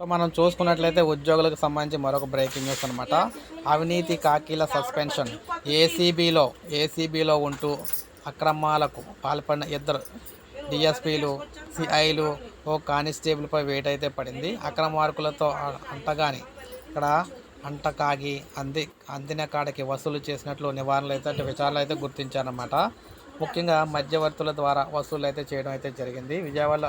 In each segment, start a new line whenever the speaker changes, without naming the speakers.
మనం చూసుకున్నట్లయితే ఉద్యోగులకు సంబంధించి మరొక బ్రేకింగ్ న్యూస్ అనమాట అవినీతి కాకీల సస్పెన్షన్ ఏసీబీలో ఏసీబీలో ఉంటూ అక్రమాలకు పాల్పడిన ఇద్దరు డిఎస్పీలు సిఐలు ఓ కానిస్టేబుల్పై వేటైతే పడింది. అక్రమార్కులతో మార్కులతో అంటగాని ఇక్కడ అంట కాగి అంది అందిన కాడకి వసూలు చేసినట్లు నివారణలు అయితే విచారణలు అయితే గుర్తించారన్నమాట. ముఖ్యంగా మధ్యవర్తుల ద్వారా వసూలు అయితే చేయడం అయితే జరిగింది. విజయవాడ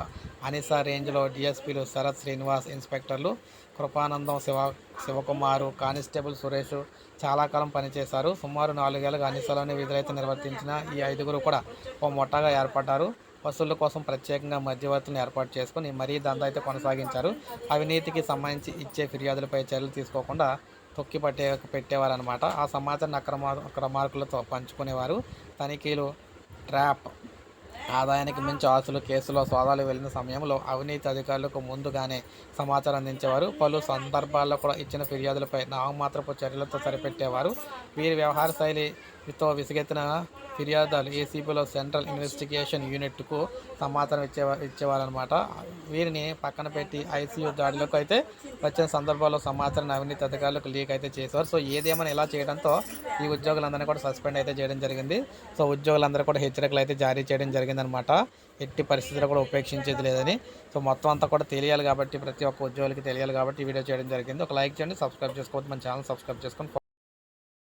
అనిసా రేంజ్లో డిఎస్పీలు శరత్ శ్రీనివాస్ ఇన్స్పెక్టర్లు కృపానందం శివ శివకుమారు కానిస్టేబుల్ సురేష్ చాలా కాలం పనిచేశారు. సుమారు నాలుగేళ్ళుగా అనిసాలోని విధులైతే నిర్వర్తించిన ఈ ఐదుగురు కూడా ఓ మొట్టగా ఏర్పడ్డారు. వసూళ్ళ కోసం ప్రత్యేకంగా మధ్యవర్తులను ఏర్పాటు చేసుకుని మరీ దందా అయితే కొనసాగించారు. అవినీతికి సంబంధించి ఇచ్చే ఫిర్యాదులపై చర్యలు తీసుకోకుండా తొక్కి పట్టే పెట్టేవారనమాట ఆ సమాచారాన్ని అక్రమ అక్రమార్కులతో పంచుకునేవారు. తనిఖీలు ట్రాప్. ఆదాయానికి మించి ఆస్తులు కేసులో సోదాలు వెళ్ళిన సమయంలో అవినీతి అధికారులకు ముందుగానే సమాచారం అందించేవారు. పలు సందర్భాల్లో కూడా ఇచ్చిన ఫిర్యాదులపై నామమాత్రపు చర్యలతో సరిపెట్టేవారు. వీరి వ్యవహార శైలి శైలితో విసుగెత్తిన ఫిర్యాదులు ఏసీబీలో సెంట్రల్ ఇన్వెస్టిగేషన్ యూనిట్కు సమాచారం ఇచ్చే ఇచ్చేవారనమాట వీరిని పక్కన పెట్టి ఐసీయూ దాడిలోకి అయితే వచ్చిన సందర్భాల్లో సమాచారం అవినీతి అధికారులకు లీక్ అయితే చేసేవారు సో ఏదేమైనా ఇలా చేయడంతో ఈ ఉద్యోగులందరినీ కూడా సస్పెండ్ అయితే చేయడం జరిగింది. సో ఉద్యోగులందరూ కూడా హెచ్చరికలు అయితే జారీ చేయడం జరిగిందనమాట ఎట్టి పరిస్థితుల్లో కూడా ఉపేక్షించేది లేదని. సో మొత్తం అంతా కూడా తెలియాలి కాబట్టి ప్రతి ఒక్క ఉద్యోగులకి తెలియాలి కాబట్టి వీడియో చేయడం జరిగింది. ఒక లైక్ చేయండి సబ్స్క్రైబ్ చేసుకోవద్దు. మన ఛానల్ సబ్స్క్రైబ్ చేసుకొని